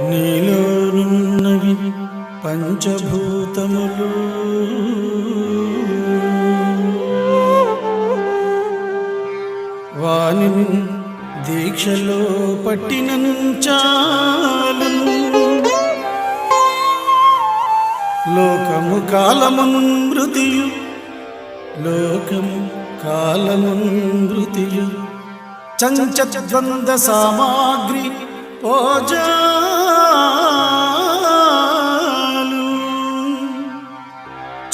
నీలోనున్నవి పంచభూతములు. వాని దీక్షలో పట్టినంచాలను లోకము కాలమును మృతియు లోకము కాలమును మృతియు. చంచద్వంద సామాగ్రి పోజాలు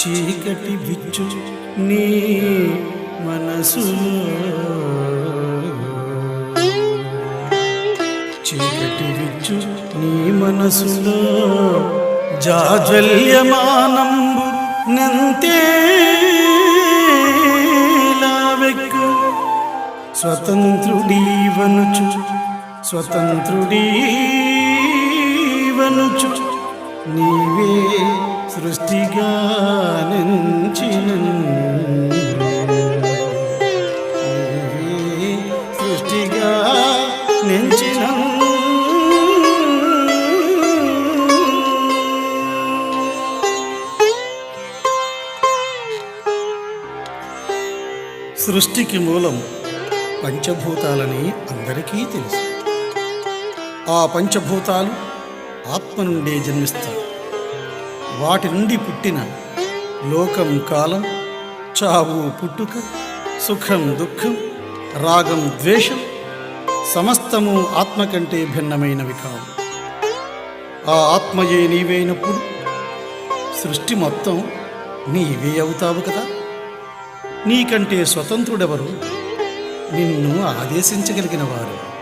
చీకటి విచ్చు నీ మనసులో చీకటి విచ్చు నీ మనసులో జాజ్వల్యమానంబు నంతేలా వెక్కు. స్వతంత్రుడీ స్వతంత్రుడీవనుచు నీవే సృష్టిగా నించిన నీవే సృష్టిగా నించిన సృష్టికి మూలం పంచభూతాలని అందరికీ తెలుసు. ఆ పంచభూతాలు ఆత్మ నుండే జన్మిస్తాడు. వాటి నుండి పుట్టిన లోకం కాలం చావు పుట్టుక సుఖం దుఃఖం రాగం ద్వేషం సమస్తము ఆత్మ కంటే భిన్నమైనవి కావు. ఆ ఆత్మయే నీవైనప్పుడు సృష్టి మొత్తం నీవే అవుతావు కదా. నీకంటే స్వతంత్రుడెవరు? నిన్ను ఆదేశించగలిగిన వారు